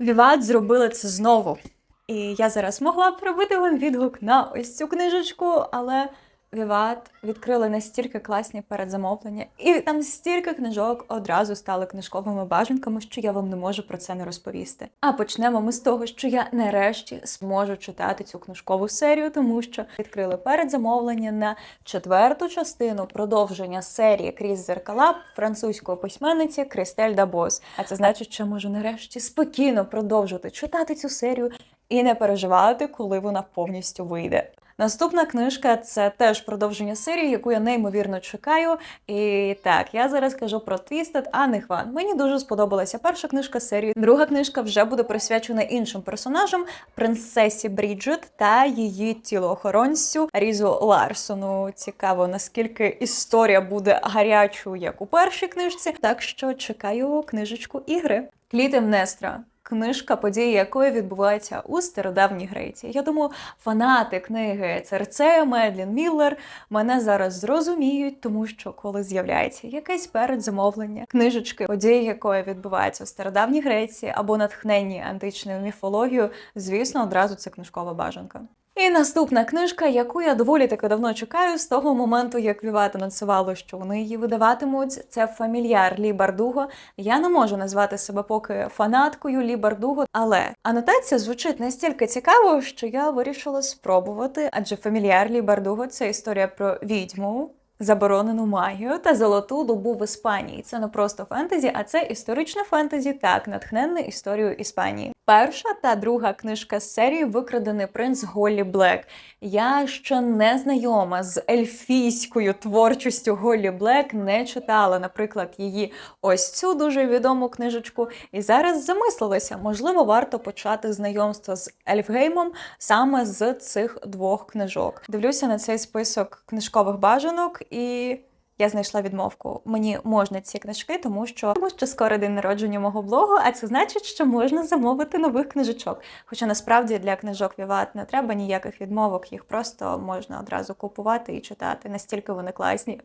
Віват зробили це знову. І я зараз могла б робити вам відгук на ось цю книжечку, але Віват відкрили настільки класні передзамовлення, і там стільки книжок одразу стали книжковими бажанками, що я вам не можу про це не розповісти. А почнемо ми з того, що я нарешті зможу читати цю книжкову серію, тому що відкрили передзамовлення на четверту частину продовження серії крізь зеркала французької письменниці Кристель Дабос. А це значить, що можу нарешті спокійно продовжувати читати цю серію і не переживати, коли вона повністю вийде. Наступна книжка це теж продовження серії, яку я неймовірно чекаю. І так, я зараз кажу про Twisted Анни Хван. Мені дуже сподобалася перша книжка серії. Друга книжка вже буде присвячена іншим персонажам принцесі Бріджит та її тілоохоронцю Різу Ларсону. Цікаво, наскільки історія буде гарячою, як у першій книжці. Так що чекаю книжечку ігри. Клітемнестра. Книжка, події якої відбуваються у стародавній Греції. Я думаю, фанати книги Церцея Медлін Міллер мене зараз зрозуміють, тому що коли з'являється якесь передзамовлення, книжечки, події якої відбуваються у стародавній Греції або натхненні античною міфологією, звісно, одразу це книжкова бажанка. І наступна книжка, яку я доволі таки давно чекаю, з того моменту, як Вівата анонсувало, що вони її видаватимуть, це фамільяр Лі Бардуго. Я не можу назвати себе поки фанаткою Лі Бардуго, але анотація звучить настільки цікаво, що я вирішила спробувати, адже фамільяр Лі Бардуго це історія про відьму. Заборонену магію та золоту добу в Іспанії. Це не просто фентезі, а це історичне фентезі, так натхненне історією Іспанії. Перша та друга книжка з серії Викрадений принц Голлі Блек. Я ще не знайома з ельфійською творчістю Голлі Блек, не читала, наприклад, її ось цю дуже відому книжечку. І зараз замислилася, можливо, варто почати знайомство з Ельфгеймом саме з цих двох книжок. Дивлюся на цей список книжкових бажанок і. Я знайшла відмовку. Мені можна ці книжки, тому що тому що скоро день народження мого блогу, а це значить, що можна замовити нових книжечок. Хоча насправді для книжок Віват не треба ніяких відмовок, їх просто можна одразу купувати і читати. Настільки вони класні.